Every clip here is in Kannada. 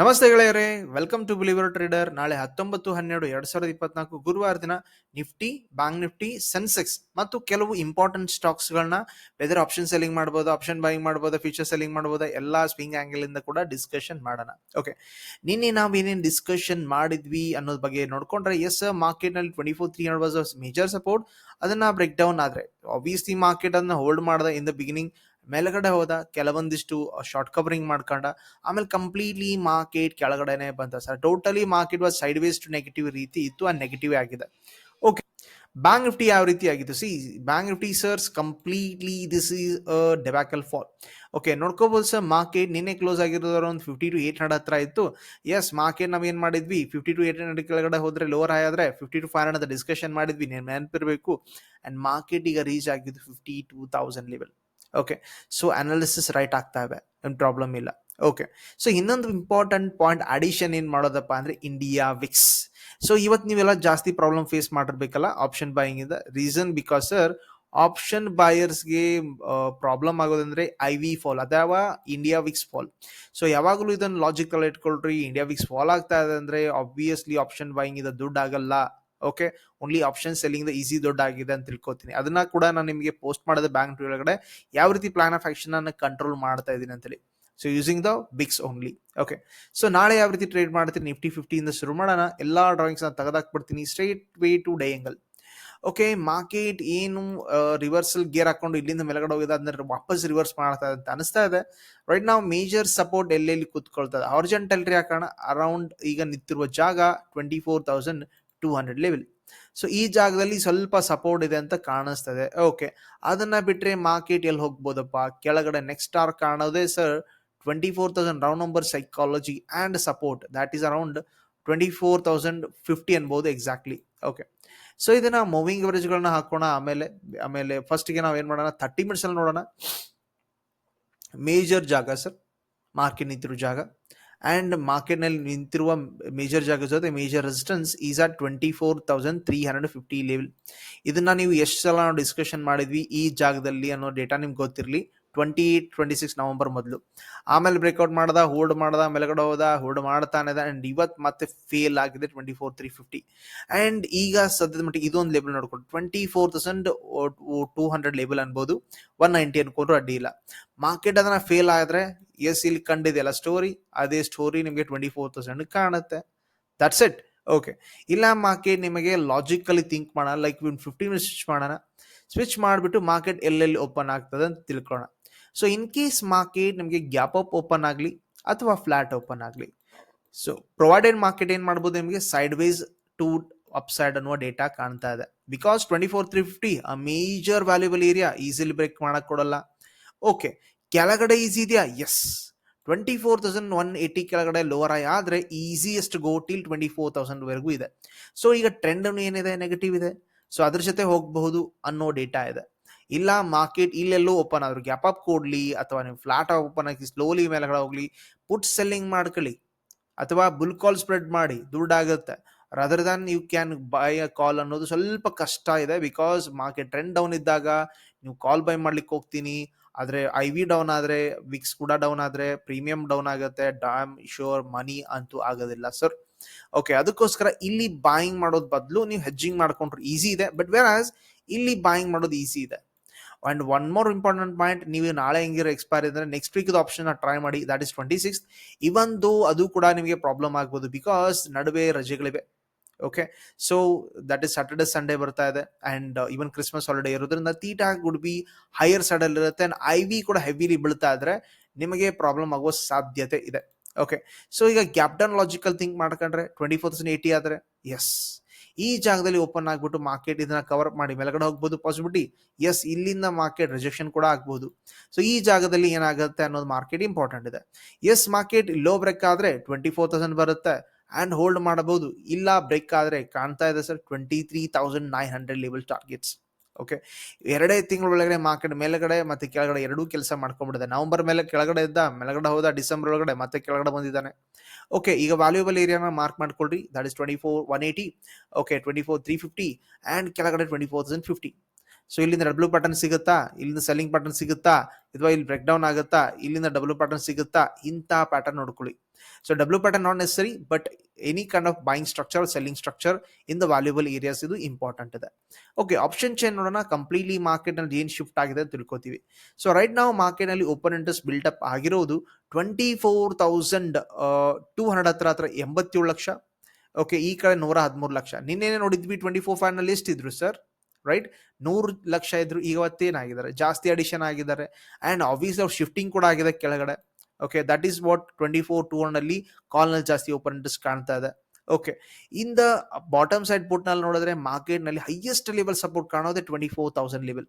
ನಮಸ್ತೆ ಗೆಳೆಯರೇ ವೆಲ್ಕಮ್ ಟು ಬಿಲಿವರ್ ಟ್ರೇಡರ್ ನಾಳೆ ಹತ್ತೊಂಬತ್ತು, ಹನ್ನೆರಡು, ಎರಡ್ ಸಾವಿರದ ಇಪ್ಪತ್ನಾಲ್ಕು ಗುರುವಾರ ದಿನ ನಿಫ್ಟಿ ಬ್ಯಾಂಕ್ ನಿಫ್ಟಿ ಸೆನ್ಸೆಕ್ಸ್ ಮತ್ತು ಕೆಲವು ಇಂಪಾರ್ಟೆಂಟ್ ಸ್ಟಾಕ್ಸ್ ಗಳನ್ನ ವೆದರ್ ಆಪ್ಷನ್ ಸೆಲ್ಲಿಂಗ್ ಮಾಡಬಹುದು ಆಪ್ಷನ್ ಬೈಯಿಂಗ್ ಮಾಡಬಹುದು ಫ್ಯೂಚರ್ ಸೆಲ್ಲಿಂಗ್ ಮಾಡಬಹುದು ಎಲ್ಲಾ ಸ್ವಿಂಗ್ ಆಂಗಲ್ ಇಂದ ಕೂಡ ಡಿಸ್ಕಷನ್ ಮಾಡೋಣ. ಓಕೆ ನಿನ್ನೆ ನಾವು ಏನೇನು ಡಿಸ್ಕಷನ್ ಮಾಡಿದ್ವಿ ಅನ್ನೋದ್ ಬಗ್ಗೆ ನೋಡ್ಕೊಂಡ್ರೆ ಎಸ್ ಮಾರ್ಕೆಟ್ನಲ್ಲಿ twenty four three hundred major support ಅದನ್ನ ಬ್ರೇಕ್ ಡೌನ್ ಆದ್ರೆ ಆಬ್ವಿಯಸ್ಲಿ ಮಾರ್ಕೆಟ್ ಅನ್ನ ಹೋಲ್ಡ್ ಮಾಡದ ಇನ್ ದ ಬಿಗಿನಿಂಗ್ ಮೇಲ್ಗಡೆ ಹೋದ, ಕೆಲವೊಂದಿಷ್ಟು ಶಾರ್ಟ್ ಕವರಿಂಗ್ ಮಾಡ್ಕೊಂಡ, ಆಮೇಲೆ ಕಂಪ್ಲೀಟ್ಲಿ ಮಾರ್ಕೆಟ್ ಕೆಳಗಡೆನೆ ಬಂತ. Sir totally market was sideways to negative ರೀತಿ ಇತ್ತು, ಆ ನೆಗೆಟಿವ್ ಆಗಿದೆ. ಓಕೆ ಬ್ಯಾಂಕ್ ನಿಫ್ಟಿ ಯಾವ ರೀತಿ ಆಗಿತ್ತು? See bank Nifty sirs completely this is a debacle fall okay ನೋಡ್ಕೋಬೋದು ಸರ್ ಮಾರ್ಕೆಟ್ ನಿನ್ನೆ ಕ್ಲೋಸ್ ಆಗಿರೋದ್ರ ಒಂದು ಫಿಫ್ಟಿ ಟು ಏಟ್ ಹಂಡ್ರೆಡ್ ಹತ್ರ ಇತ್ತು. ಎಸ್ ಮಾರ್ಕೆಟ್ ನಾವು ಏನು ಮಾಡಿದ್ವಿ? ಫಿಫ್ಟಿ ಟು ಏಟ್ ಹಂಡ್ರೆಡ್ ಕೆಳಗಡೆ ಹೋದ್ರೆ ಲೋವರ್ ಹೈ ಆದ್ರೆ fifty two five hundred discussion ಮಾಡಿದ್ವಿ, ನೆನಪಿರಬೇಕು. ಅಂಡ್ ಮಾರ್ಕೆಟ್ ಈಗ ರೀಚ್ ಆಗಿದ್ದು fifty two thousand level okay so analysis right ಆಗ್ತಾ ಇವೆ ಪ್ರಾಬ್ಲಮ್ ಇಲ್ಲ. ಓಕೆ ಸೊ ಇನ್ನೊಂದು ಇಂಪಾರ್ಟೆಂಟ್ ಪಾಯಿಂಟ್ ಅಡಿಷನ್ ಏನು ಮಾಡೋದಪ್ಪ ಅಂದರೆ ಇಂಡಿಯಾ ವಿಕ್ಸ್ ಸೊ ಇವತ್ತು ನೀವೆಲ್ಲ ಜಾಸ್ತಿ ಪ್ರಾಬ್ಲಮ್ ಫೇಸ್ ಮಾಡಿರ್ಬೇಕಲ್ಲ? ಆಪ್ಷನ್ ಬಾಯಿಂಗ್ ಇಂದ. ರೀಸನ್ ಬಿಕಾಸ್ ಸರ್ ಆಪ್ಷನ್ ಬಾಯರ್ಸ್ಗೆ ಪ್ರಾಬ್ಲಮ್ ಆಗೋದಂದ್ರೆ ಐ ವಿ ಫಾಲ್ ಅಥವಾ ಇಂಡಿಯಾ ವಿಕ್ಸ್ ಫಾಲ್ ಸೊ ಯಾವಾಗಲೂ ಇದನ್ನು ಲಾಜಿಕಲ್ ಇಟ್ಕೊಳ್ರಿ. ಇಂಡಿಯಾ ವಿಕ್ಸ್ ಫಾಲ್ ಆಗ್ತಾ ಇದೆ ಅಂದರೆ ಆಬ್ವಿಯಸ್ಲಿ ಆಪ್ಷನ್ ಬಾಯಿಂಗ್ ಇದು ದುಡ್ಡು ಆಗಲ್ಲ. Okay only option selling easy ದೊಡ್ಡ ಆಗಿದೆ ಅಂತ ತಿಳ್ಕೊತೀನಿ. ಅದನ್ನ ಕೂಡ ನಾನು ನಿಮಗೆ ಪೋಸ್ಟ್ ಮಾಡಿದ ಬ್ಯಾಂಕ್ ಒಳಗಡೆ ಯಾವ ರೀತಿ ಪ್ಲಾನ್ ಆಫ್ ಆಕ್ಷನ್ ಅನ್ನು ಕಂಟ್ರೋಲ್ ಮಾಡ್ತಾ ಇದ್ದೀನಿ ಅಂತೇಳಿ so using the VIX only okay so ನಾಳೆ ಯಾವ ರೀತಿ ಟ್ರೇಡ್ ಮಾಡ್ತೀನಿ ನಿಫ್ಟಿ ಫಿಫ್ಟಿ ಇಂದ ಶುರು ಮಾಡೋಣ. ಎಲ್ಲಾ ಡ್ರಾಯಿಂಗ್ಸ್ ನಾನು ತೆಗೆದಾಕ್ಬಿಡ್ತೀನಿ. ಸ್ಟ್ರೈಟ್ ವೇ ಟು ಡೈಂಗಲ್ ಓಕೆ ಮಾರ್ಕೆಟ್ ಏನು ರಿವರ್ಸಲ್ ಗೇರ್ ಹಾಕೊಂಡು ಇಲ್ಲಿಂದ ಮೇಲ್ಗಡೆ ಹೋಗಿದೆ ಅದನ್ನ ವಾಪಸ್ ರಿವರ್ಸ್ ಮಾಡ್ತಾ ಇದೆ ಅಂತ ಅನಿಸ್ತಾ ಇದೆ. ರೈಟ್ ನಾವು ಮೇಜರ್ ಸಪೋರ್ಟ್ ಎಲ್ಲೆಲ್ಲಿ ಕೂತ್ಕೊಳ್ತದೆ? ಅರ್ಜೆಂಟ್ ಎಲ್ರಿ ಹಾಕೋಣ. ಅರೌಂಡ್ ಈಗ ನಿಂತಿರುವ ಜಾಗ twenty four thousand two hundred level so ಈ ಜಾಗದಲ್ಲಿ ಸ್ವಲ್ಪ ಸಪೋರ್ಟ್ ಇದೆ ಅಂತ ಕಾಣಿಸ್ತದೆ. ಓಕೆ ಅದನ್ನ ಬಿಟ್ಟರೆ ಮಾರ್ಕೆಟ್ ಎಲ್ಲಿ ಹೋಗ್ಬೋದಪ್ಪ? ಕೆಳಗಡೆ next star ಕಾಣೋದೇ sir twenty four thousand round number psychology and support that is around twenty four thousand fifty ಅನ್ಬೋದು ಎಕ್ಸಾಕ್ಟ್ಲಿ ಓಕೆ ಸೊ ಇದನ್ನ ಮೂವಿಂಗ್ ಎವರೇಜ್ಗಳನ್ನ ಹಾಕೋಣ. ಆಮೇಲೆ ಆಮೇಲೆ ಫಸ್ಟ್ಗೆ ನಾವು ಏನು ಮಾಡೋಣ? ತರ್ಟಿ ಮಿನಿಟ್ಸಲ್ಲಿ ನೋಡೋಣ. ಮೇಜರ್ ಜಾಗ ಸರ್ ಮಾರ್ಕೆಟ್ ನಿಂತಿರೋ ಜಾಗ. ಅಂಡ್ ಮಾರ್ಕೆಟ್ನಲ್ಲಿ ನಿಂತಿರುವ ಮೇಜರ್ ಜಾಗ ಜೊತೆ major resistance is are twenty four thousand three hundred fifty level ಇದನ್ನು ನೀವು ಎಷ್ಟು ಸಲ ನಾವು ಡಿಸ್ಕಷನ್ ಮಾಡಿದ್ವಿ ಈ ಜಾಗದಲ್ಲಿ ಅನ್ನೋ ಡೇಟಾ ನಿಮ್ಗೆ ಗೊತ್ತಿರಲಿ. ಟ್ವೆಂಟಿ ಟ್ವೆಂಟಿ ಸಿಕ್ಸ್ ನವೆಂಬರ್ ಮೊದಲು. ಆಮೇಲೆ ಬ್ರೇಕ್ಔಟ್ ಮಾಡ್ದ ಹೋಲ್ಡ್ ಮಾಡ್ದ, ಮೇಲ್ಗಡೆ ಹೋದ ಹೋಲ್ಡ್ ಮಾಡ್ತಾನೆ ಅಂಡ್ ಇವತ್ತು ಮತ್ತೆ ಫೇಲ್ ಆಗಿದೆ twenty four three fifty and ಈಗ ಸದ್ಯದ ಮಟ್ಟಿಗೆ ಇದೊಂದು ಲೆವೆಲ್ ನೋಡ್ಕೊಂಡು twenty four thousand two hundred level ಅನ್ಬೋದು. ಒನ್ ನೈಂಟಿ ಅನ್ಕೊಂಡ್ರು ಅಡ್ಡಿ ಇಲ್ಲ. ಮಾರ್ಕೆಟ್ ಅದನ್ನ ಫೇಲ್ ಆದ್ರೆ ಎಸ್ ಇಲ್ಲಿ ಕಂಡಿದೆಯಲ್ಲ ಸ್ಟೋರಿ ಅದೇ ಸ್ಟೋರಿ ನಿಮಗೆ ಟ್ವೆಂಟಿ ಫೋರ್ ತೌಸಂಡ್ ಕಾಣುತ್ತೆ. ದಟ್ಸ್ ಇಟ್ ಓಕೆ ಇಲ್ಲ ಮಾರ್ಕೆಟ್ ನಿಮಗೆ ಲಾಜಿಕಲಿ ಥಿಂಕ್ ಮಾಡೋಣ ಲೈಕ್ ಫಿಫ್ಟಿ ಮಿನಿಟ್ಸ್ ಸ್ವಿಚ್ ಮಾಡೋಣ. ಸ್ವಿಚ್ ಮಾಡಿಬಿಟ್ಟು ಮಾರ್ಕೆಟ್ ಎಲ್ಲೆಲ್ಲಿ ಓಪನ್ ಆಗ್ತದೆ ಅಂತ ತಿಳ್ಕೊಳ್ಳೋಣ. ಸೊ ಇನ್ ಕೇಸ್ ಮಾರ್ಕೆಟ್ ನಿಮಗೆ ಗ್ಯಾಪ್ ಅಪ್ ಓಪನ್ ಆಗಲಿ ಅಥವಾ ಫ್ಲಾಟ್ ಓಪನ್ ಆಗಲಿ ಸೊ ಪ್ರೊವೈಡೆಡ್ ಮಾರ್ಕೆಟ್ ಏನು ಮಾಡ್ಬೋದು ನಿಮಗೆ side wise to up side ಅನ್ನುವ ಡೇಟಾ ಕಾಣ್ತಾ ಇದೆ. Because twenty four three fifty ಆ major valuable area easily break ಮಾಡಕ್ ಕೊಡಲ್ಲ. ಓಕೆ ಕೆಳಗಡೆ ಈಸಿ ಇದೆಯಾ? Yes twenty four thousand one eighty ಕೆಳಗಡೆ ಲೋವರ್ ಆಯ್? ಆದರೆ easiest go till twenty four thousand ವರೆಗೂ ಇದೆ. ಸೊ ಈಗ ಟ್ರೆಂಡ್ ಏನಿದೆ? ನೆಗೆಟಿವ್ ಇದೆ. ಸೊ ಅದ್ರ ಜೊತೆ ಹೋಗಬಹುದು ಅನ್ನೋ ಡೇಟಾ ಇದೆ. ಇಲ್ಲ ಮಾರ್ಕೆಟ್ ಇಲ್ಲೆಲ್ಲೋ ಓಪನ್ ಆದ್ರು. ಗ್ಯಾಪ್ ಅಪ್ ಕೊಡ್ಲಿ, ಅಥವಾ ನೀವು ಫ್ಲಾಟ್ ಓಪನ್ ಆಗಿ ಸ್ಲೋಲಿ ಮೇಲೆಗಡೆ ಹೋಗ್ಲಿ ಪುಟ್ ಸೆಲ್ಲಿಂಗ್ ಮಾಡ್ಕೊಳ್ಳಿ. ಅಥವಾ ಬುಲ್ ಕಾಲ್ ಸ್ಪ್ರೆಡ್ ಮಾಡಿ, ದುಡ್ಡಾಗುತ್ತೆ. Rather than you can buy a call ಅನ್ನೋದು ಸ್ವಲ್ಪ ಕಷ್ಟ ಇದೆ ಬಿಕಾಸ್ ಮಾರ್ಕೆಟ್ ಟ್ರೆಂಡ್ ಡೌನ್ ಇದ್ದಾಗ ನೀವು ಕಾಲ್ ಬೈ ಮಾಡ್ಲಿಕ್ಕೆ ಹೋಗ್ತೀನಿ. ಆದ್ರೆ ಐ ವಿ ಡೌನ್ ಆದ್ರೆ ವಿಕ್ಸ್ ಕೂಡ ಡೌನ್ ಆದ್ರೆ ಪ್ರೀಮಿಯಂ ಡೌನ್ ಆಗುತ್ತೆ. ಡ್ಯಾಮ್ ಶೋರ್ ಮನಿ ಅಂತೂ ಆಗೋದಿಲ್ಲ ಸರ್ ಓಕೆ ಅದಕ್ಕೋಸ್ಕರ ಇಲ್ಲಿ ಬಾಯಿಂಗ್ ಮಾಡೋದ್ ಬದಲು ನೀವು ಹೆಜ್ಜಿಂಗ್ ಮಾಡ್ಕೊಂಡ್ರೆ ಈಸಿ ಇದೆ. ಬಟ್ ವೇರ್ ಆಸ್ ಇಲ್ಲಿ ಬಾಯಿಂಗ್ ಮಾಡೋದು ಈಸಿ ಇದೆ. And one more important point ನೀವು ನಾಳೆ ಹೆಂಗಿರೋ ಎಕ್ಸ್ಪೈರ್ ಇದ್ರೆ ನೆಕ್ಸ್ಟ್ ವೀಕ್ ಆಪ್ಷನ್ ಟ್ರೈ ಮಾಡಿ that is twenty six even though ಅದು ಕೂಡ ನಿಮಗೆ ಪ್ರಾಬ್ಲಮ್ ಆಗ್ಬೋದು ಬಿಕಾಸ್ ನಡುವೆ ರಜೆಗಳಿವೆ. Okay so that is Saturday Sunday ಬರ್ತಾ ಇದೆ. ಅಂಡ್ ಇವನ್ ಕ್ರಿಸ್ಮಸ್ ಹಾಲಿಡೇ ಇರೋದ್ರಿಂದ theta good be higher side ಅಲ್ಲಿ ಇರುತ್ತೆ. ಅಂಡ್ ಐ ವಿ ಕೂಡ ಹೆವಿಲಿ ಬೀಳ್ತಾ ಇದ್ರೆ ನಿಮಗೆ ಪ್ರಾಬ್ಲಮ್ ಆಗುವ ಸಾಧ್ಯತೆ ಇದೆ. ಓಕೆ ಸೊ ಈಗ ಕ್ಯಾಪ್ಟನ್ ಲಾಜಿಕಲ್ ಥಿಂಕ್ ಮಾಡ್ಕೊಂಡ್ರೆ ಟ್ವೆಂಟಿ ಫೋರ್ ತೌಸಂಡ್ ಏಯ್ಟಿ ಆದರೆ ಎಸ್ ಈ ಜಾಗದಲ್ಲಿ ಓಪನ್ ಆಗ್ಬಿಟ್ಟು ಮಾರ್ಕೆಟ್ ಇದನ್ನ ಕವರ್ ಅಪ್ ಮಾಡಿ ಮೇಲ್ಗಡೆ ಹೋಗ್ಬೋದು ಪಾಸಿಬಿಲಿಟಿ ಎಸ್ ಇಲ್ಲಿಂದ ಮಾರ್ಕೆಟ್ ರಿಜೆಕ್ಷನ್ ಕೂಡ ಆಗ್ಬೋದು. ಸೊ ಈ ಜಾಗದಲ್ಲಿ ಏನಾಗುತ್ತೆ ಅನ್ನೋದು ಮಾರ್ಕೆಟ್ ಇಂಪಾರ್ಟೆಂಟ್ ಇದೆ. ಎಸ್ ಮಾರ್ಕೆಟ್ ಲೋ ಬ್ರೇಕ್ ಆದ್ರೆ ಟ್ವೆಂಟಿ ಫೋರ್ ತೌಸಂಡ್ ಬರುತ್ತೆ ಅಂಡ್ ಹೋಲ್ಡ್ ಮಾಡಬಹುದು. ಇಲ್ಲ ಬ್ರೇಕ್ ಆದ್ರೆ ಕಾಣ್ತಾ ಇದೆ sir twenty three thousand nine hundred level targets okay ಎರಡೇ ತಿಂಗಳ ಒಳಗಡೆ ಮಾರ್ಕೆಟ್ ಮೇಲ್ಗಡೆ ಮತ್ತೆ ಕೆಳಗಡೆ ಎರಡೂ ಕೆಲಸ ಮಾಡ್ಕೊಂಡ್ಬಿಡಿದೆ ನವೆಂಬರ್ ಮೇಲೆ ಕೆಳಗಡೆ ಇದ್ದ ಮೇಲ್ಗಡೆ ಹೋದ ಡಿಸೆಂಬರ್ ಒಳಗಡೆ ಮತ್ತೆ ಕೆಳಗಡೆ ಬಂದಿದ್ದಾನೆ. ಓಕೆ ಈಗ ವ್ಯಾಲ್ಯೂಬಲ್ ಏರಿಯಾನ ಮಾರ್ಕ್ ಮಾಡ್ಕೊಳ್ರಿ. That is twenty four one eighty okay twenty four three fifty and ಕೆಳಗಡೆ twenty four thousand fifty so ಇಲ್ಲಿಂದ ಡಬ್ಲ್ಯೂ ಪ್ಯಾಟರ್ನ್ ಸಿಗುತ್ತಾ? ಇಲ್ಲಿಂದ ಸೆಲ್ಲಿಂಗ್ ಪ್ಯಾಟರ್ನ್ ಸಿಗುತ್ತಾ? ಅಥವಾ ಇಲ್ಲಿ ಬ್ರೇಕ್ ಡೌನ್ ಆಗುತ್ತಾ? ಇಲ್ಲಿಂದ ಡಬ್ಲ್ಯೂ ಪ್ಯಾಟರ್ನ್ ಸಿಗುತ್ತಾ? ಇಂಥ ಪ್ಯಾಟರ್ನ್ ನೋಡ್ಕೊಳ್ಳಿ. So W pattern not necessary but any kind of buying structure selling structure in the valuable areas ಇದು ಇಂಪಾರ್ಟೆಂಟ್ ಇದೆ. ಓಕೆ ಆಪ್ಷನ್ ಚೇನ್ ನೋಡೋಣ. ಕಂಪ್ಲೀಟ್ಲಿ ಮಾರ್ಕೆಟ್ನಲ್ಲಿ ಏನು ಶಿಫ್ಟ್ ಆಗಿದೆ ಅಂತ ತಿಳ್ಕೊತೀವಿ. ಸೊ ರೈಟ್ ನಾವು ಮಾರ್ಕೆಟ್ನಲ್ಲಿ ಓಪನ್ ಇಂಟ್ರೆಸ್ಟ್ ಅಪ್ ಆಗಿರೋದು twenty four thousand two hundred ಹತ್ರ ಹತ್ರ ಎಂಬತ್ತೇಳು ಲಕ್ಷ. ಓಕೆ ಈ ಕಡೆ ನೂರ ಹದಿಮೂರು ಲಕ್ಷ. ನಿನ್ನೆ ನೋಡಿದ್ವಿ ಟ್ವೆಂಟಿ ಫೋರ್ ಫೈವ್ನಲ್ಲಿ ಎಷ್ಟಿದ್ರು ಸರ್ ರೈಟ್ ನೂರು ಲಕ್ಷ ಇದ್ರು ಇವತ್ತೇನಾಗಿದ್ದಾರೆ ಜಾಸ್ತಿ ಅಡಿಷನ್ ಆಗಿದ್ದಾರೆ. ಆ್ಯಂಡ್ ಆಬ್ವಿಯಸ್ಲಿ ಅವ್ರು ಶಿಫ್ಟಿಂಗ್ ಕೂಡ ಆಗಿದೆ ಕೆಳಗಡೆ. Okay that is what twenty four two ಒನ್ನಲ್ಲಿ ಕಾಲ್ನಲ್ಲಿ ಜಾಸ್ತಿ ಓಪನ್ ಇಂಟ್ರೆಸ್ಟ್ ಕಾಣ್ತಾ ಇದೆ. Okay in the bottom side ಪುಟ್ನಲ್ಲಿ ನೋಡಿದ್ರೆ ಮಾರ್ಕೆಟ್ನಲ್ಲಿ ಹೈಯೆಸ್ಟ್ ಲೆವೆಲ್ ಸಪೋರ್ಟ್ ಕಾಣೋದೇ ಟ್ವೆಂಟಿ ಫೋರ್ ತೌಸಂಡ್ ಲೆವೆಲ್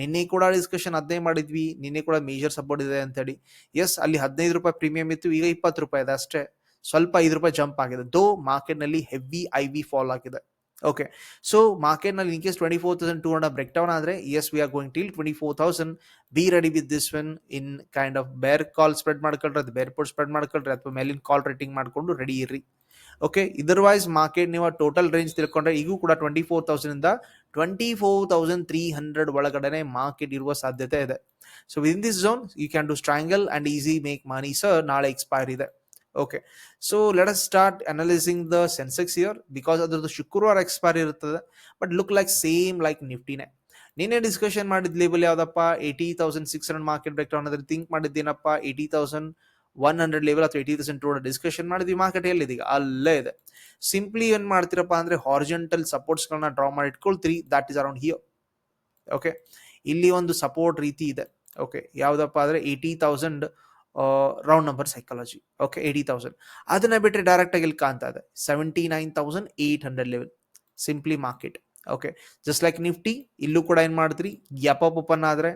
ನಿನ್ನೆ ಕೂಡ ಡಿಸ್ಕಷನ್ ಅದನ್ನೇ ಮಾಡಿದ್ವಿ. ನಿನ್ನೆ ಕೂಡ ಮೇಜರ್ ಸಪೋರ್ಟ್ ಇದೆ ಅಂತೇಳಿ. ಎಸ್ ಅಲ್ಲಿ ಹದಿನೈದು ರೂಪಾಯಿ ಪ್ರೀಮಿಯಂ ಇತ್ತು, ಈಗ ಇಪ್ಪತ್ತು ರೂಪಾಯಿ ಇದೆ ಅಷ್ಟೇ. ಸ್ವಲ್ಪ ಐದು ರೂಪಾಯಿ ಜಂಪ್ ಆಗಿದೆ. ದೋ ಮಾರ್ಕೆಟ್ನಲ್ಲಿ ಹೆವಿ ಐ ವಿ ಫಾಲ್ ಆಗಿದೆ. ಓಕೆ ಸೊ ಮಾರ್ಕೆಟ್ನಲ್ಲಿ in case twenty four thousand two hundred break down ಆದರೆ yes we are going till twenty four thousand be ready with this when in kind of bear call spread ಮಾಡ್ಕೊಳ್ರಿ, ಅದು ಬೇರ್ ಪೋರ್ಟ್ ಸ್ಪ್ರೆಡ್ ಮಾಡ್ಕೊಳ್ರಿ, ಅಥವಾ ಮೇಲಿನ ಕಾಲ್ ರೇಟಿಂಗ್ ಮಾಡಿಕೊಂಡು ರೆಡಿ ಇರ್ರಿ. ಓಕೆ ಇದರ್ವೈಸ್ ಮಾರ್ಕೆಟ್ ನೀವು ಟೋಟಲ್ ರೇಂಜ್ ತಿಳ್ಕೊಂಡ್ರೆ, ಈಗೂ ಕೂಡ ಟ್ವೆಂಟಿ ಫೋರ್ ತೌಸಂಡ್ ಇಂದ twenty four thousand three hundred ಒಳಗಡೆ ಮಾರ್ಕೆಟ್ ಇರುವ ಸಾಧ್ಯತೆ ಇದೆ. So within this zone you can do strangle and easy make money sir ನಾಳೆ ಎಕ್ಸ್ಪೈರ್ ಇದೆ. Okay so let us start analysing the Sensex here because ಅದ್ರದ್ದು ಶುಕ್ರವಾರ ಎಕ್ಸ್ಪೈರ್ ಇರುತ್ತದೆ. But look like same like ನಿಫ್ಟಿನೇ ನಿನ್ನೆ ಡಿಸ್ಕಷನ್ ಮಾಡಿದ ಲೇಬಲ್ ಯಾವ್ದಪ್ಪ? Eighty thousand six hundred market break down ಅದ್ರ think ಮಾಡಿದ್ದೇನಪ್ಪ? Eighty thousand one hundred level ಅಥವಾ ಏಯ್ಟಿ ತೌಸಂಡ್ ಟೂ ಡಿಸ್ಕಷನ್ ಮಾಡಿದ್ವಿ ಮಾರ್ಕೆಟ್ ಎಲ್ಲಿದೆ ಈಗ ಅಲ್ಲೇ ಇದೆ. ಸಿಂಪ್ಲಿ ಏನ್ ಮಾಡ್ತೀರಪ್ಪ ಅಂದ್ರೆ ಹಾರ್ಜೆಂಟಲ್ ಸಪೋರ್ಟ್ಸ್ಗಳನ್ನ ಡ್ರಾ ಮಾಡಿ ಇಟ್ಕೊಳ್ತೀರಿ. That is around here okay ಇಲ್ಲಿ ಒಂದು ಸಪೋರ್ಟ್ ರೀತಿ ಇದೆ. ಓಕೆ ಯಾವ್ದಪ್ಪ ಅಂದ್ರೆ eighty thousand round number psychology okay eighty thousand ಅದನ್ನ ಬಿಟ್ಟರೆ ಡೈರೆಕ್ಟ್ ಆಗಿ ಇಲ್ಲಿ ಕಾಣ್ತಾ ಇದೆ? Seventy nine thousand eight hundred level simply market okay just like Nifty ಇಲ್ಲೂ ಕೂಡ ಏನು ಮಾಡ್ತೀರಿ? ಗ್ಯಾಪ್ ಅಪ್ ಓಪನ್ ಆದರೆ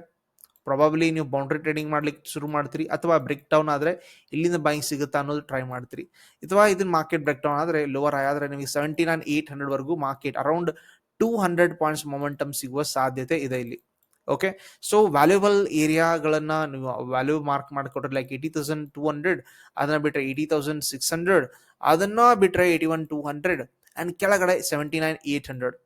ಪ್ರಾಬಬ್ಲಿ ನೀವು ಬೌಂಡ್ರಿ ಟ್ರೇಡಿಂಗ್ ಮಾಡ್ಲಿಕ್ಕೆ ಶುರು ಮಾಡ್ತೀರಿ, ಅಥವಾ ಬ್ರೇಕ್ ಡೌನ್ ಆದರೆ ಇಲ್ಲಿಂದ ಬೈಂಗ್ ಸಿಗುತ್ತಾ ಅನ್ನೋದು ಟ್ರೈ ಮಾಡ್ತೀರಿ. ಅಥವಾ ಇದನ್ನ ಮಾರ್ಕೆಟ್ ಬ್ರೇಕ್ ಡೌನ್ ಆದರೆ ಲೋವರ್ ಆದರೆ ನಿಮಗೆ seventy nine eight ಹಂಡ್ರೆಡ್ವರೆಗೂ market around two hundred points momentum ಸಿಗುವ ಸಾಧ್ಯತೆ ಇದೆ ಇಲ್ಲಿ. ಓಕೆ ಸೊ ವ್ಯಾಲ್ಯೂಬಲ್ ಏರಿಯಾಗಳನ್ನ ನೀವು ವ್ಯಾಲ್ಯೂ ಮಾರ್ಕ್ ಮಾಡಿಕೊಟ್ರೆ like eighty thousand two hundred ಅದನ್ನ ಬಿಟ್ಟರೆ ಏಯ್ಟಿ ತೌಸಂಡ್ ಸಿಕ್ಸ್ ಹಂಡ್ರೆಡ್ ಅದನ್ನ ಬಿಟ್ಟರೆ eighty one two hundred and ಕೆಳಗಡೆ ಸೆವೆಂಟಿ ನೈನ್ ಏಯ್ಟ್ ಹಂಡ್ರೆಡ್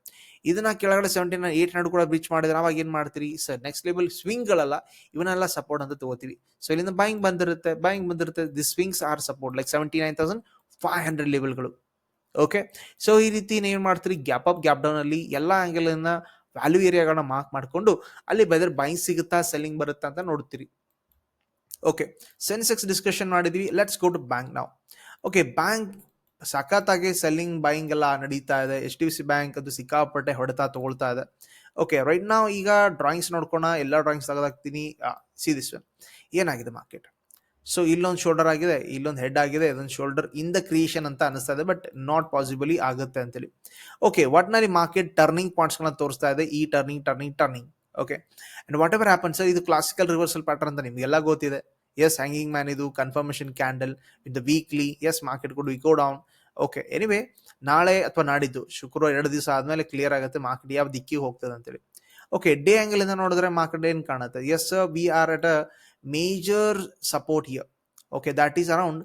ಇದನ್ನ ಕೆಳಗಡೆ ಸೆವೆಂಟಿ ನೈನ್ ಏಯ್ಟ್ ಹಂಡ್ರೆಡ್ ಕೂಡ ಬ್ರಿಚ್ ಮಾಡಿದ್ರೆ ಅವಾಗ ಏನು ಮಾಡ್ತೀರಿ? ಸರ್ ನೆಕ್ಸ್ಟ್ ಲೆವೆಲ್ ಸ್ವಿಂಗ್ಗಳಲ್ಲ ಇವನ್ನೆಲ್ಲ ಸಪೋರ್ಟ್ ಅಂತ ತಗೋತೀವಿ ಸೊ ಇಲ್ಲಿಂದ ಬೈಂಗ್ ಬಂದಿರುತ್ತೆ ಬೈಂಗ್ ಬಂದಿರುತ್ತೆ. The swings are support like seventy nine thousand five hundred ಲೆವೆಲ್ಗಳು okay so ಈ ರೀತಿ ಏನು ಮಾಡ್ತೀರಿ? ಗ್ಯಾಪ್ ಅಪ್ ಗ್ಯಾಪ್ ಡೌನ್ ಅಲ್ಲಿ ಎಲ್ಲ ಆಂಗಲ್ ವ್ಯಾಲ್ಯೂ ಏರಿಯಾಗಳನ್ನ ಮಾರ್ಕ್ ಮಾಡಿಕೊಂಡು ಅಲ್ಲಿ ಬೆದರ್ ಬೈಂಗ್ ಸಿಗುತ್ತಾ ಸೆಲ್ಲಿಂಗ್ ಬರುತ್ತಾ ಅಂತ ನೋಡ್ತೀರಿ. ಓಕೆ ಸೆನ್ಸೆಕ್ಸ್ ಡಿಸ್ಕಷನ್ ಮಾಡಿದ್ವಿ. ಲೆಟ್ಸ್ ಗೋ ಟು ಬ್ಯಾಂಕ್ ನಾವು ಓಕೆ ಬ್ಯಾಂಕ್ ಸಖತ್ತಾಗಿ ಸೆಲ್ಲಿಂಗ್ ಬೈಯಿಂಗ್ ಎಲ್ಲ ನಡೀತಾ ಇದೆ. ಎಚ್ ಡಿ ಸಿ ಬ್ಯಾಂಕ್ ಅದು ಸಿಕ್ಕಾಪಟ್ಟೆ ಹೊಡೆತ ತಗೊಳ್ತಾ ಇದೆ. ಓಕೆ ರೈಟ್ ನಾವು ಈಗ ಡ್ರಾಯಿಂಗ್ಸ್ ನೋಡ್ಕೋಣ. ಎಲ್ಲ ಡ್ರಾಯಿಂಗ್ಸ್ ತೆಗೆದಾಕ್ತೀನಿ. ಸಿ ಏನಾಗಿದೆ ಮಾರ್ಕೆಟ್ ಸೊ ಇಲ್ಲೊಂದು ಶೋಲ್ಡರ್ ಆಗಿದೆ, ಇಲ್ಲೊಂದು ಹೆಡ್ ಆಗಿದೆ, ಇದೊಂದು ಶೋಲ್ಡರ್ ಇನ್ ದ ಕ್ರಿಯೇಷನ್ ಅಂತ ಅನಿಸ್ತಾ ಇದೆ ಬಟ್ ನಾಟ್ ಪಾಸಿಬಲಿ ಆಗುತ್ತೆ ಅಂತೇಳಿ ಓಕೆ ಒಟ್ನಲ್ಲಿ ಮಾರ್ಕೆಟ್ ಟರ್ನಿಂಗ್ ಪಾಯಿಂಟ್ಸ್ಗಳನ್ನ ತೋರಿಸ್ತಾ ಇದೆ, ಈ turning turning turning okay and whatever happen sir ಇದು ಕ್ಲಾಸಿಕಲ್ ರಿವರ್ಸಲ್ ಪ್ಯಾಟರ್ನ್ ಅಂತ ನಿಮಗೆಲ್ಲ ಗೊತ್ತಿದೆ. ಎಸ್ ಹ್ಯಾಂಗಿಂಗ್ ಮ್ಯಾನ್ ಇದು confirmation candle with the weekly yes market ಕೂಡ ವಿಕೋ ಡೌನ್ ಓಕೆ ಎನಿವೆ ನಾಳೆ ಅಥವಾ ನಾಡಿದ್ದು, ಶುಕ್ರವಾರ ಎರಡು ದಿವಸ ಆದಮೇಲೆ ಕ್ಲಿಯರ್ ಆಗುತ್ತೆ ಮಾರ್ಕೆಟ್ ಯಾವ ದಿಕ್ಕಿಗೆ ಹೋಗ್ತದೆ ಅಂತೇಳಿ ಓಕೆ ಡೇ ಆಂಗಲ್ ಇಂದ ನೋಡಿದ್ರೆ ಮಾರ್ಕೆಟ್ ಏನು ಕಾಣುತ್ತೆ? Yes we are at a major support here okay that is around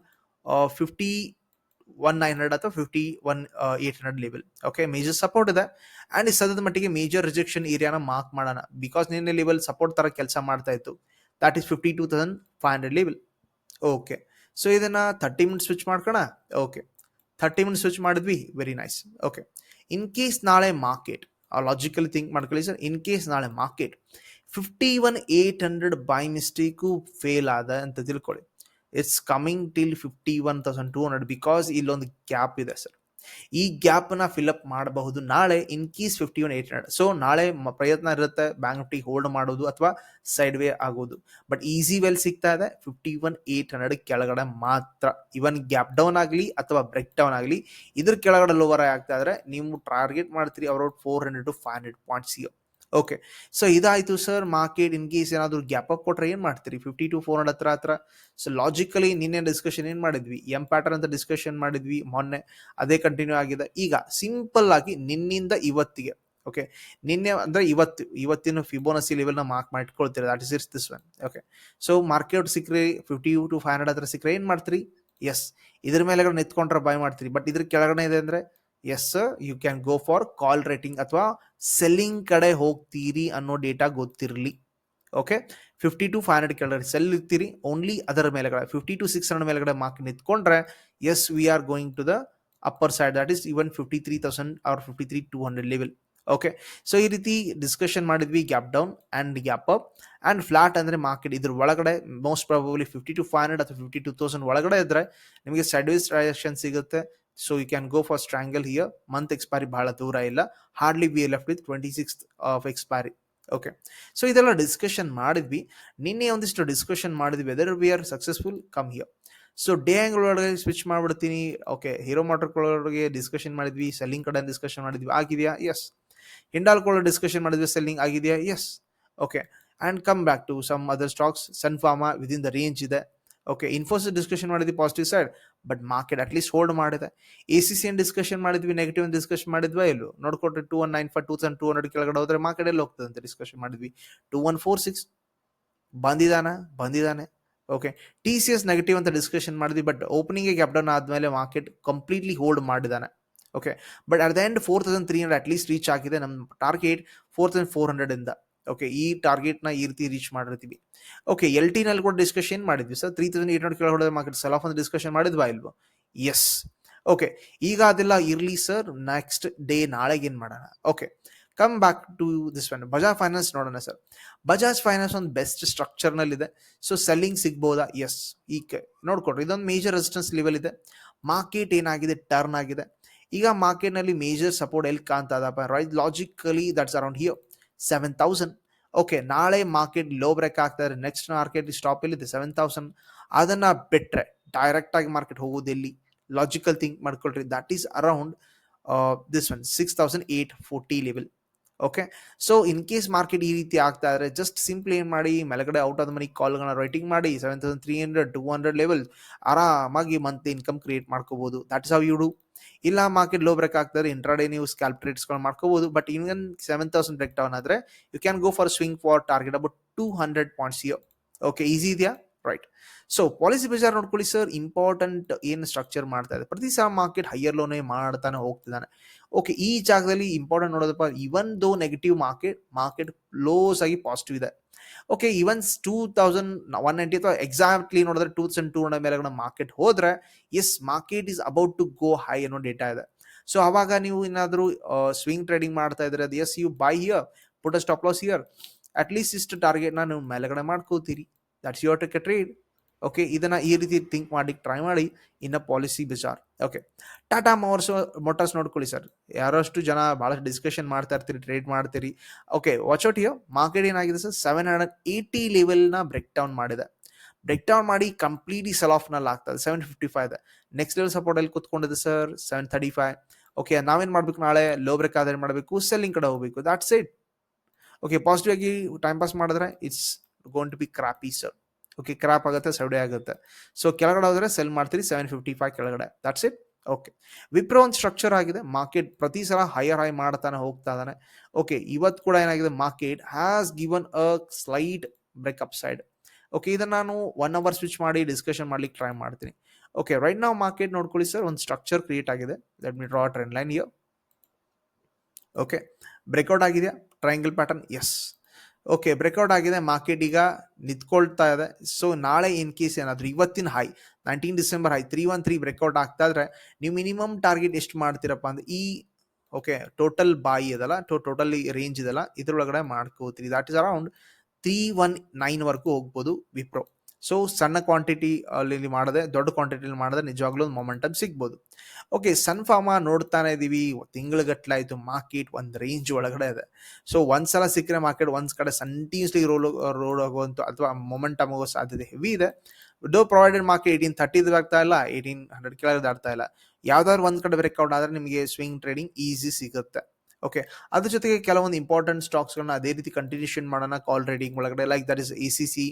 fifty one nine hundred ಅಥವಾ fifty one eight hundred level okay major support ಇದೆ. ಈ ಸದ್ಯದ ಮಟ್ಟಿಗೆ ಮೇಜರ್ ರಿಜೆಕ್ಷನ್ ಏರಿಯಾನ ಮಾರ್ಕ್ ಮಾಡೋಣ. ಬಿಕಾಸ್ ನಿನ್ನೆ ಲೆವೆಲ್ ಸಪೋರ್ಟ್ ಥರ ಕೆಲಸ ಮಾಡ್ತಾ ಇತ್ತು. That is fifty two thousand five hundred level okay so ಇದನ್ನ ಥರ್ಟಿ ಮಿನಿಟ್ಸ್ ಸ್ವಿಚ್ ಮಾಡ್ಕೋಣ ಓಕೆ ಥರ್ಟಿ ಮಿನಿಟ್ಸ್ ಸ್ವಿಚ್ ಮಾಡಿದ್ವಿ. Very nice okay in case ನಾಳೆ ಮಾರ್ಕೆಟ್ ಲಾಜಿಕಲಿ ಥಿಂಕ್ ಮಾಡ್ಕೊಳ್ಳಿ ಸರ್ ಇನ್ ಕೇಸ್ ನಾಳೆ market fifty one eight hundred by mistake fail ಆದ ಅಂತ ತಿಳ್ಕೊಳ್ಳಿ. It's coming till fifty one thousand two hundred because ಇಲ್ಲೊಂದು ಗ್ಯಾಪ್ ಇದೆ ಸರ್ ಈ ಗ್ಯಾಪ್ನ ಫಿಲ್ಅಪ್ ಮಾಡಬಹುದು ನಾಳೆ in fifty one eight hundred so ನಾಳೆ ಪ್ರಯತ್ನ ಇರುತ್ತೆ ಬ್ಯಾಂಕ್ ನಿಫ್ಟಿ ಹೋಲ್ಡ್ ಮಾಡೋದು ಅಥವಾ ಸೈಡ್ ವೇ ಆಗೋದು. ಬಟ್ ಈಸಿ ವೆಲ್ ಸಿಗ್ತಾ ಇದೆ ಫಿಫ್ಟಿ ಒನ್ ಏಟ್ ಹಂಡ್ರೆಡ್ ಕೆಳಗಡೆ ಮಾತ್ರ. ಇವನ್ ಗ್ಯಾಪ್ ಡೌನ್ ಆಗಲಿ ಅಥವಾ ಬ್ರೇಕ್ ಡೌನ್ ಆಗಲಿ, ಇದ್ರ ಕೆಳಗಡೆ ಲೋವರ್ ಆಗ್ತಾ ಇದ್ರೆ, ನೀವು ಟಾರ್ಗೆಟ್ ಮಾಡ್ತೀರಿ around four hundred to five hundred points okay so ಇದಾಯ್ತು ಸರ್ ಮಾರ್ಕೆಟ್ ಇನ್ ಕೇಸ್ ಏನಾದರೂ ಗ್ಯಾಪ್ ಅಪ್ ಕೊಟ್ರೆ ಏನು ಮಾಡ್ತೀರಿ? ಫಿಫ್ಟಿ ಟು ಫೋರ್ ಹಂಡ್ರೆಡ್ ಹತ್ರ ಹತ್ರ. ಸೊ ಲಾಜಿಕಲಿ ನಿನ್ನೆ ಡಿಸ್ಕಷನ್ ಏನು ಮಾಡಿದ್ವಿ? ಎಂ ಪ್ಯಾಟರ್ನ್ ಅಂತ ಡಿಸ್ಕಷನ್ ಮಾಡಿದ್ವಿ ಮೊನ್ನೆ. ಅದೇ ಕಂಟಿನ್ಯೂ ಆಗಿದೆ. ಈಗ ಸಿಂಪಲ್ ಆಗಿ ನಿನ್ನಿಂದ ಇವತ್ತಿಗೆ. ಓಕೆ ನಿನ್ನೆ ಅಂದ್ರೆ ಇವತ್ತು. ಇವತ್ತಿನ ಫಿಬೋನಸಿ ನ ಮಾರ್ಕ್ ಮಾಡಿ ಇಟ್ಕೊಳ್ತೀರಿ that is years this one okay so market ಸಿಕ್ಕರೆ ಫಿಫ್ಟಿ ಟು ಫೈವ್ ಹಂಡ್ರೆಡ್ ಹತ್ರ ಸಿಕ್ಕರೆ ಏನು ಮಾಡ್ತೀರಿ? ಎಸ್ ಇದ್ರ ಮೇಲೆ ನಿಂತ್ಕೊಂಡ್ರೆ ಬೈ ಮಾಡ್ತೀರಿ. ಬಟ್ ಇದ್ರ ಕೆಳಗಡೆ ಇದೆ ಅಂದರೆ yes you can go for call writing ಅಥವಾ ಸೆಲ್ಲಿಂಗ್ ಕಡೆ ಹೋಗ್ತೀರಿ ಅನ್ನೋ ಡೇಟಾ ಗೊತ್ತಿರಲಿ okay fifty two five hundred ಕೆಳಗಡೆ ಸೆಲ್ ಇರ್ತೀರಿ ಓನ್ಲಿ ಅದರ ಮೇಲೆಗಡೆ ಫಿಫ್ಟಿ ಟು ಸಿಕ್ಸ್ ಹಂಡ್ರೆಡ್ ಮೇಲೆಗಡೆ mark ನಿಂತ್ಕೊಂಡ್ರೆ yes we are going to the upper side that is even fifty three thousand or fifty three two hundred level okay so ಈ ರೀತಿ ಡಿಸ್ಕಷನ್ ಮಾಡಿದ್ವಿ gap down and gap up and flat ಅಂದರೆ ಮಾರ್ಕೆಟ್ ಇದ್ರ ಒಳಗಡೆ most probably fifty two five hundred ಅಥವಾ ಫಿಫ್ಟಿ ಟು ತೌಸಂಡ್ ಒಳಗಡೆ ಇದ್ದರೆ ನಿಮಗೆ ಸೈಡ್ವೇಸ್ ಟ್ರಾನ್ಸಾಕ್ಷನ್ ಸಿಗುತ್ತೆ so you can go for strangle here month expiry ಬಹಳ ದೂರ ಇಲ್ಲ. Hardly be left with twenty six of expiry okay so ಇದೆಲ್ಲ ಡಿಸ್ಕಷನ್ ಮಾಡಿದ್ವಿ. ನಿನ್ನೆ ಒಂದಿಷ್ಟು ಡಿಸ್ಕಷನ್ ಮಾಡಿದ್ವಿ whether we are successful come here so day angle ಒಳಗೆ ಸ್ವಿಚ್ ಮಾಡ್ಬಿಡ್ತೀನಿ. ಓಕೆ ಹೀರೋ ಮೋಟರ್ಗಳೊಳಗೆ ಡಿಸ್ಕಷನ್ ಮಾಡಿದ್ವಿ. ಸೆಲ್ಲಿಂಗ್ ಕಡೆ ಡಿಸ್ಕಷನ್ ಮಾಡಿದ್ವಿ. ಆಗಿದೆಯಾ? ಎಸ್ ಹಿಂಡಾಲ್ಕೊಳ್ಳೋ ಡಿಸ್ಕಷನ್ ಮಾಡಿದ್ವಿ. ಸೆಲ್ಲಿಂಗ್ ಆಗಿದೆಯಾ? Yes okay and come back to some other stocks Sun Pharma within the range ಇದೆ. ಓಕೆ ಇನ್ಫೋಸಿಸ್ ಡಿಸ್ಕಷನ್ ಮಾಡಿದ್ವಿ. Positive side but market at least hold ಮಾಡಿದೆ. ಎ ಸಿ ಸಿ ಏನು ಡಿಸ್ಕಷನ್ ಮಾಡಿದ್ವಿ ನೆಗೆಟಿವ್ ಡಿಸ್ಕಷನ್ ಮಾಡಿದ್ವಾ ಇಲ್ಲೋ? ನೋಡ್ಕೊಟ್ರೆ two one nine five two thousand two hundred ಕೆಳಗಡೆ ಹೋದ್ರೆ ಮಾರ್ಕೆಟ್ ಎಲ್ಲಿ ಹೋಗ್ತದೆ ಅಂತ ಡಿಸ್ಕಷನ್ ಮಾಡಿದ್ವಿ. ಟೂ ಒನ್ ಫೋರ್ ಸಿಕ್ಸ್ ಬಂದಿದಾನ? ಬಂದಿದ್ದಾನೆ okay T C S negative ಅಂತ ಡಿಸ್ಕಷನ್ ಮಾಡಿದ್ವಿ ಬಟ್ ಓಪನಿಂಗ್ಗೆ ಗ್ಯಾಪ್ ಡೌನ್ ಆದಮೇಲೆ ಮಾರ್ಕೆಟ್ ಕಂಪ್ಲೀಟ್ಲಿ ಹೋಲ್ಡ್ ಮಾಡಿದಾನೆ. Okay but at the end four thousand three hundred at least reach ಆಗಿದೆ. ನಮ್ಮ target four thousand four hundred ಇಂದ. ಓಕೆ ಈ ಟಾರ್ಗೆಟ್ನ ಈ ರೀತಿ ರೀಚ್ ಮಾಡಿರ್ತೀವಿ. ಓಕೆ ಎಲ್ ಟಿನಲ್ಲಿ ಕೂಡ ಡಿಸ್ಕಷನ್ ಮಾಡಿದ್ವಿ sir three thousand eight hundred ಕೆಳಗಡೆ ಮಾರ್ಕೆಟ್ ಸೆಲ್ ಆಫ್ ಅಂತ ಡಿಸ್ಕಷನ್ ಮಾಡಿದ್ವಾ ಇಲ್ವೋ? ಎಸ್ ಓಕೆ ಈಗ ಅದೆಲ್ಲ ಇರಲಿ ಸರ್ ನೆಕ್ಸ್ಟ್ ಡೇ ನಾಳೆಗೆ ಏನು ಮಾಡೋಣ? Okay come back to this one Bajaj Finance ನೋಡೋಣ ಸರ್ ಬಜಾಜ್ ಫೈನಾನ್ಸ್ ಒಂದು ಬೆಸ್ಟ್ ಸ್ಟ್ರಕ್ಚರ್ನಲ್ಲಿದೆ ಸೊ ಸೆಲ್ಲಿಂಗ್ ಸಿಗ್ಬೋದಾ? ಎಸ್ ಈ ನೋಡ್ಕೊಡ್ರಿ ಇದೊಂದು ಮೇಜರ್ ರೆಸಿಸ್ಟೆನ್ಸ್ ಲೆವೆಲ್ ಇದೆ. ಮಾರ್ಕೆಟ್ ಏನಾಗಿದೆ? ಟರ್ನ್ ಆಗಿದೆ. ಈಗ ಮಾರ್ಕೆಟ್ನಲ್ಲಿ ಮೇಜರ್ ಸಪೋರ್ಟ್ ಎಲ್ಲಿ ಕಾಣ್ತದಪ್ಪ right logically that's around here seven thousand okay ನಾಳೆ ಮಾರ್ಕೆಟ್ ಲೋ ಬ್ರೇಕ್ ಆಗ್ತಾರೆ ನೆಕ್ಸ್ಟ್ ಮಾರ್ಕೆಟ್ ಸ್ಟಾಪ್ ಎಲ್ಲಿದೆ ಸೆವೆನ್ ತೌಸಂಡ್ ಅದನ್ನು ಬಿಟ್ಟರೆ ಡೈರೆಕ್ಟಾಗಿ ಮಾರ್ಕೆಟ್ ಹೋಗೋದು ಎಲ್ಲಿ? ಲಾಜಿಕಲ್ ಥಿಂಕ್ ಮಾಡ್ಕೊಳ್ರಿ. That is around this one six thousand eight forty level okay so in case market ಈ ರೀತಿ ಆಗ್ತಾ ಇದ್ರೆ ಜಸ್ಟ್ ಸಿಂಪ್ಲಿ ಏನು ಮಾಡಿ, ಮೇಲ್ಗಡೆ ಔಟ್ ಆದ ಮನಿ ಕಾಲ್ಗಳನ್ನ ರೈಟಿಂಗ್ ಮಾಡಿ seven thousand three hundred two hundred level ಆರಾಮಾಗಿ ಮಂತ್ ಇನ್ಕಮ್ ಕ್ರಿಯೇಟ್ ಮಾಡ್ಕೋಬಹುದು that is how you do ಇಲ್ಲ ಮಾರ್ಕೆಟ್ ಲೋ ಬ್ರೇಕ್ ಆಗ್ತದೆ ಇಂಟ್ರಾಡೇ ನೀವು ಸ್ಕ್ಯಾಲ್ಪ್ ಟ್ರೇಡ್ಸ್ಗಳು ಮಾಡ್ಕೋಬಹುದು but even seven thousand break down ಆದರೆ you can go for swing for target about two hundred points yo okay easy ಇದೆಯಾ? ರೈಟ್ ಸೊ ಪಾಲಿಸಿ ಬಜಾರ್ ನೋಡ್ಕೊಳ್ಳಿ ಸರ್ ಇಂಪಾರ್ಟೆಂಟ್ ಏನು ಸ್ಟ್ರಕ್ಚರ್ ಮಾಡ್ತಾ ಇದೆ. ಪ್ರತಿ ಸಲ ಮಾರ್ಕೆಟ್ ಹೈಯರ್ ಲೋನೇ ಮಾಡ್ತಾನೆ ಹೋಗ್ತಿದ್ದಾನೆ. ಓಕೆ ಈ ಜಾಗದಲ್ಲಿ ಇಂಪಾರ್ಟೆಂಟ್ ನೋಡೋದಪ್ಪ even though negative market market ಲೋಸ್ ಆಗಿ ಪಾಸಿಟಿವ್ ಇದೆ. Okay even two thousand one ninety ಅಥವಾ ಎಕ್ಸಾಕ್ಟ್ಲಿ ನೋಡಿದ್ರೆ ಟೂ ತೌಸಂಡ್ ಟೂ ಹಂಡ್ರೆಡ್ ಮೇಲೆ ಮಾರ್ಕೆಟ್ ಹೋದ್ರೆ yes market is about to go high ಅನ್ನೋ ಡೇಟಾ ಇದೆ. ಸೊ ಅವಾಗ ನೀವು ಏನಾದರೂ ಸ್ವಿಂಗ್ ಟ್ರೇಡಿಂಗ್ ಮಾಡ್ತಾ ಇದ್ರೆ ಅದು yes you buy here put stop loss here at least ಇಷ್ಟು ಟಾರ್ಗೆಟ್ನ ನೀವು ಮೇಲೆಗಡೆ ಮಾಡ್ಕೋತೀರಿ that's your tech trade okay ಇದನ್ನ ಈ ರೀತಿ ಥಿಂಕ್ ಮಾಡಿ ಟ್ರೈ ಮಾಡಿ ಇನ್ನ ಪಾಲಿಸಿ ಬಿಜಾರ್ ಓಕೆ ಟಾಟಾ ಮೋರ್ಸ್ ಮೋಟರ್ಸ್ ನೋಡ್ಕೊಳ್ಳಿ ಸರ್ ಯಾರಷ್ಟು ಜನ ಭಾಳಷ್ಟು ಡಿಸ್ಕಷನ್ ಮಾಡ್ತಾ ಇರ್ತೀರಿ ಟ್ರೇಡ್ ಮಾಡ್ತೀರಿ. ಓಕೆ ವಾಚ್ ಔಟ್ ಮಾರ್ಕೆಟ್ ಏನಾಗಿದೆ ಸರ್ ಸೆವೆನ್ ಹಂಡ್ರೆಡ್ ಏಯ್ಟಿ ಲೆವೆಲ್ನ ಬ್ರೇಕ್ ಡೌನ್ ಮಾಡಿದೆ. ಬ್ರೇಕ್ ಡೌನ್ ಮಾಡಿ ಕಂಪ್ಲೀಟ್ಲಿ ಸೆಲ್ ಆಫ್ನಲ್ಲಿ ಆಗ್ತದೆ. ಸೆವೆನ್ ಫಿಫ್ಟಿ ಫೈವ್ ಇದೆ. ನೆಕ್ಸ್ಟ್ ಲೆವೆಲ್ ಸಪೋರ್ಟ್ ಅಲ್ಲಿ ಕೂತ್ಕೊಂಡಿದೆ sir seven thirty five okay ನಾವೇನು ಮಾಡಬೇಕು ನಾಳೆ? ಲೋ ಬ್ರೇಕ್ ಆದ್ರೆ ಮಾಡಬೇಕು ಸೆಲ್ಲಿಂಗ್ ಕಡೆ ಹೋಗಬೇಕು. ದಾಟ್ಸ್ ಇಟ್ ಓಕೆ ಪಾಸಿಟಿವ್ ಆಗಿ ಟೈಮ್ ಪಾಸ್ ಮಾಡಿದ್ರೆ it's gonna be crappy sir okay crap ಆಗುತ್ತೆ ಸರ್ಡೆ ಆಗುತ್ತೆ. ಸೊ ಕೆಳಗಡೆ ಹೋದ್ರೆ ಸೆಲ್ ಮಾಡ್ತೀರಿ ಸೆವೆನ್ ಫಿಫ್ಟಿ ಫೈವ್ ಕೆಳಗಡೆ. ದಟ್ಸ್ ಇಟ್ ಓಕೆ ವಿಪ್ರೋ ಒಂದು ಸ್ಟ್ರಕ್ಚರ್ ಆಗಿದೆ. ಮಾರ್ಕೆಟ್ ಪ್ರತಿ ಸಲ ಹೈಯರ್ ಹೈ ಮಾಡ್ತಾನೆ ಹೋಗ್ತಾ ಇದ್ದಾನೆ. ಓಕೆ ಇವತ್ತು ಕೂಡ ಏನಾಗಿದೆ? Market has given a slight upside okay ಇದನ್ನ ನಾನು ಒನ್ ಅವರ್ ಸ್ವಿಚ್ ಮಾಡಿ ಡಿಸ್ಕಷನ್ ಮಾಡ್ಲಿಕ್ಕೆ ಟ್ರೈ ಮಾಡ್ತೀನಿ. ಓಕೆ ರೈಟ್ ನಾವು ಮಾರ್ಕೆಟ್ ನೋಡ್ಕೊಳ್ಳಿ ಸರ್ ಒಂದು ಸ್ಟ್ರಕ್ಚರ್ ಕ್ರಿಯೇಟ್ ಆಗಿದೆ. Let me draw trend line here okay breakout ಆಗಿದೆಯಾ? Triangle pattern yes okay breakout ಆಗಿದೆ. ಮಾರ್ಕೆಟ್ ಈಗ ನಿಂತ್ಕೊಳ್ತಾ ಇದೆ. ಸೊ ನಾಳೆ ಇನ್ ಕೇಸ್ ಏನಾದರೂ, ಇವತ್ತಿನ high nineteen December high three one three breakout ಆಗ್ತಾ ಇದ್ರೆ, ನೀವು ಮಿನಿಮಮ್ ಟಾರ್ಗೆಟ್ ಎಷ್ಟು ಮಾಡ್ತೀರಪ್ಪ ಅಂದ್ರೆ, ಈ ಓಕೆ ಟೋಟಲ್ ಬಾಯಿ ಇದಲ್ಲ ಟೋ ಟೋಟಲಿ ರೇಂಜ್ ಇದಲ್ಲ, ಇದರೊಳಗಡೆ ಮಾಡ್ಕೋತೀರಿ. That is around three one ನೈನ್ವರೆಗೂ ಹೋಗ್ಬೋದು ವಿಪ್ರೋ ಸೊ ಸಣ್ಣ ಕ್ವಾಂಟಿಟಿ ಅಲ್ಲಿ ಮಾಡದೆ, ದೊಡ್ಡ ಕ್ವಾಂಟಿಟಿಲಿ ಮಾಡಿದ್ರೆ ನಿಜವಾಗ್ಲೂ ಒಂದು ಮೊಮೆಂಟಮ್ ಸಿಗ್ಬೋದು. ಓಕೆ ಸನ್ ಫಾರ್ಮಾ ನೋಡ್ತಾನೆ ಇದೀವಿ ತಿಂಗಳಗಟ್ಲೆ ಆಯಿತು ಮಾರ್ಕೆಟ್ ಒಂದು ರೇಂಜ್ ಒಳಗಡೆ ಇದೆ. ಸೊ ಒಂದ್ಸಲ ಸಿಕ್ಕರೆ ಮಾರ್ಕೆಟ್ ಒಂದ್ ಕಡೆ ಕಂಟಿನ್ಯೂಸ್ಲಿ ರೋಲ್ ರೋಡ್ ಆಗುವಂಥ ಅಥವಾ ಮೊಮೆಂಟಮ್ ಆಗೋ ಸಾಧ್ಯತೆ ಹೆವಿ ಇದೆ. ಡೋ ಪ್ರೊವೈಡೆಡ್ ಮಾರ್ಕೆಟ್ ಏಯ್ಟೀನ್ ತರ್ಟಿದು ಆಗ್ತಾ ಇಲ್ಲ ಏಯ್ಟೀನ್ ಹಂಡ್ರೆಡ್ ಕೆಳಗೆ ಆಡ್ತಾ ಇಲ್ಲ. ಯಾವ್ದಾದ್ರು ಒಂದ್ ಕಡೆ ಬ್ರೇಕ್ಔಟ್ ಆದ್ರೆ ನಿಮಗೆ ಸ್ವಿಂಗ್ ಟ್ರೇಡಿಂಗ್ ಈಸಿ ಸಿಗುತ್ತೆ. ಓಕೆ ಅದ್ರ ಜೊತೆಗೆ ಕೆಲವೊಂದು ಇಂಪಾರ್ಟೆಂಟ್ ಸ್ಟಾಕ್ಸ್ಗಳನ್ನ ಅದೇ ರೀತಿ ಕಂಟಿನ್ಯೂಷನ್ ಮಾಡೋಣ ಕಾಲ್ ರೈಡಿಂಗ್ ಒಳಗಡೆ like that is A C C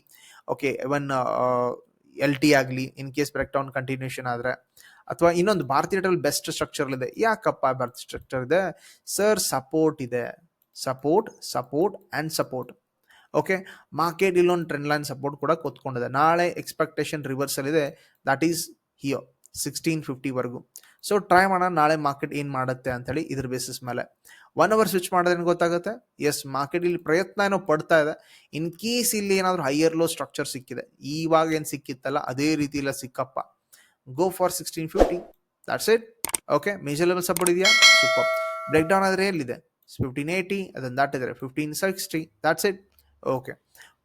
okay even L T ಆಗಲಿ in case break down continuation ಆದರೆ. ಅಥವಾ ಇನ್ನೊಂದು ಭಾರತೀಯ ಬೆಸ್ಟ್ ಸ್ಟ್ರಕ್ಚರ್ ಇದೆ ಯಾಕಪ್ಪ ಭಾರತ ಸ್ಟ್ರಕ್ಚರ್ ಇದೆ? ಸರ್ ಸಪೋರ್ಟ್ ಇದೆ. Support support and support okay market ಇಲ್ಲೊಂದು ಟ್ರೆಂಡ್ ಲೈನ್ ಸಪೋರ್ಟ್ ಕೂಡ ಕೂತ್ಕೊಂಡಿದೆ. ನಾಳೆ ಎಕ್ಸ್ಪೆಕ್ಟೇಷನ್ ರಿವರ್ಸಲ್ ಇದೆ. ದಟ್ ಈಸ್ ಹಿಯೋ ಸಿಕ್ಸ್ಟೀನ್ ಫಿಫ್ಟಿವರೆಗೂ ಸೊ ಟ್ರೈ ಮಾಡೋಣ, ನಾಳೆ ಮಾರ್ಕೆಟ್ ಏನು ಮಾಡುತ್ತೆ ಅಂತೇಳಿ ಇದ್ರ ಬೇಸಿಸ್ ಮೇಲೆ. ಒನ್ ಅವರ್ ಸ್ವಿಚ್ ಮಾಡಿದ್ರೆ ಗೊತ್ತಾಗುತ್ತೆ? ಎಸ್ ಮಾರ್ಕೆಟ್ ಇಲ್ಲಿ ಪ್ರಯತ್ನ ಏನೋ ಪಡ್ತಾ ಇದೆ. ಇನ್ ಕೇಸ್ ಇಲ್ಲಿ ಏನಾದರೂ ಹೈಯರ್ ಲೋ ಸ್ಟ್ರಕ್ಚರ್ ಸಿಕ್ಕಿದೆ, ಇವಾಗ ಏನು ಸಿಕ್ಕಿತ್ತಲ್ಲ, ಅದೇ ರೀತಿ ಇಲ್ಲ ಸಿಕ್ಕಪ್ಪ. Go for sixteen fifty that's it okay major level support ಇದೆಯಾ ಸೂಪರ್ ಬ್ರೇಕ್ ಡೌನ್ ಆದರೆ ಎಲ್ಲಿದೆ? ಫಿಫ್ಟೀನ್ ಏಯ್ಟಿ ಅದನ್ನು ದಾಟಿದರೆ fifteen sixty that's it okay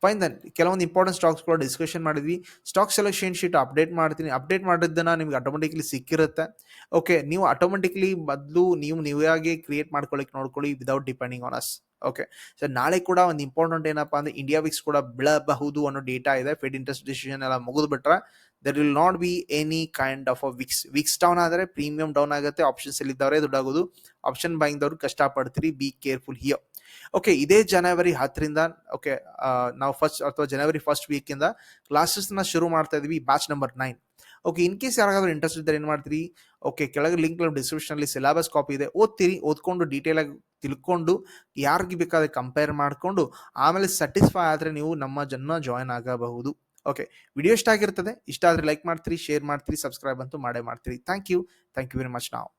fine ಕೆಲವೊಂದು ಇಂಪಾರ್ಟೆಂಟ್ ಸ್ಟಾಕ್ಸ್ ಕೂಡ ಡಿಸ್ಕಷನ್ ಮಾಡಿದ್ವಿ. ಸ್ಟಾಕ್ ಸೆಲೆಕ್ಷನ್ ಶೀಟ್ ಅಪ್ಡೇಟ್ ಮಾಡ್ತೀನಿ. ಅಪ್ಡೇಟ್ ಮಾಡಿದ್ದನ್ನು ನಿಮ್ಗೆ ಆಟೋಮೆಟಿಕ್ಲಿ ಸಿಕ್ಕಿರುತ್ತೆ. ಓಕೆ ನೀವು ಆಟೋಮೆಟಿಕ್ಲಿ ಬದಲು ನೀವು ನೀವಾಗೆ ಕ್ರಿಯೇಟ್ ಮಾಡ್ಕೊಳ್ಳಿಕ್ಕೆ ನೋಡ್ಕೊಳ್ಳಿ without depending on us okay so ನಾಳೆ ಕೂಡ ಒಂದು ಇಂಪಾರ್ಟೆಂಟ್ ಏನಪ್ಪ ಅಂದ್ರೆ ಇಂಡಿಯಾ ವಿಕ್ಸ್ ಕೂಡ ಬೀಳಬಹುದು ಅನ್ನೋ ಡೇಟಾ ಇದೆ. ಫೆಡ್ ಇಂಟ್ರೆಸ್ಟ್ ಡಿಸಿಷನ್ ಎಲ್ಲ ಮುಗಿದು ಬಿಟ್ರೆ there will not be any kind of a VIX VIX down ಆದರೆ ಪ್ರೀಮಿಯಂ ಡೌನ್ ಆಗುತ್ತೆ. ಆಪ್ಷನ್ಸ್ ಇದ್ದವರೇ ದುಡ್ಡಾಗೋದು. ಆಪ್ಷನ್ ಬೈಂಗ್ದವ್ರು ಕಷ್ಟಪಡ್ತೀರಿ. ಬಿ ಕೇರ್ಫುಲ್ ಹಿಯೋ ಓಕೆ ಇದೇ ಜನವರಿ ಹತ್ತರಿಂದ ಓಕೆ ನಾವು ಫಸ್ಟ್ ಅಥವಾ ಜನವರಿ ಫಸ್ಟ್ ವೀಕಿಂದ ಕ್ಲಾಸಸ್ನ ಶುರು ಮಾಡ್ತಾ ಇದೀವಿ batch number nine okay in case ಯಾರಾದ್ರೂ ಇಂಟ್ರೆಸ್ಟ್ ಇದ್ದರೆ ಏನು ಮಾಡ್ತೀರಿ? ಓಕೆ ಕೆಳಗೆ ಲಿಂಕ್ ಡಿಸ್ಕ್ರಿಪ್ಷನಲ್ಲಿ ಸಿಲೆಬಸ್ ಕಾಪಿ ಇದೆ, ಓದ್ತೀರಿ, ಓದ್ಕೊಂಡು ಡೀಟೇಲ್ ಆಗಿ ತಿಳ್ಕೊಂಡು ಯಾರಿಗೆ ಬೇಕಾದ್ರೆ ಕಂಪೇರ್ ಮಾಡಿಕೊಂಡು ಆಮೇಲೆ ಸ್ಯಾಟಿಸ್ಫೈ ಆದರೆ ನೀವು ನಮ್ಮ ಜನ್ಮ ಜಾಯ್ನ್ ಆಗಬಹುದು. ಓಕೆ ವಿಡಿಯೋ ಇಷ್ಟ ಆಗಿರ್ತದೆ, ಇಷ್ಟ ಆದರೆ ಲೈಕ್ ಮಾಡ್ತೀರಿ ಶೇರ್ ಮಾಡ್ತೀರಿ ಸಬ್ಸ್ಕ್ರೈಬ್ ಅಂತೂ ಮಾಡೇ ಮಾಡ್ತೀರಿ. Thank you thank you very much ನಾವು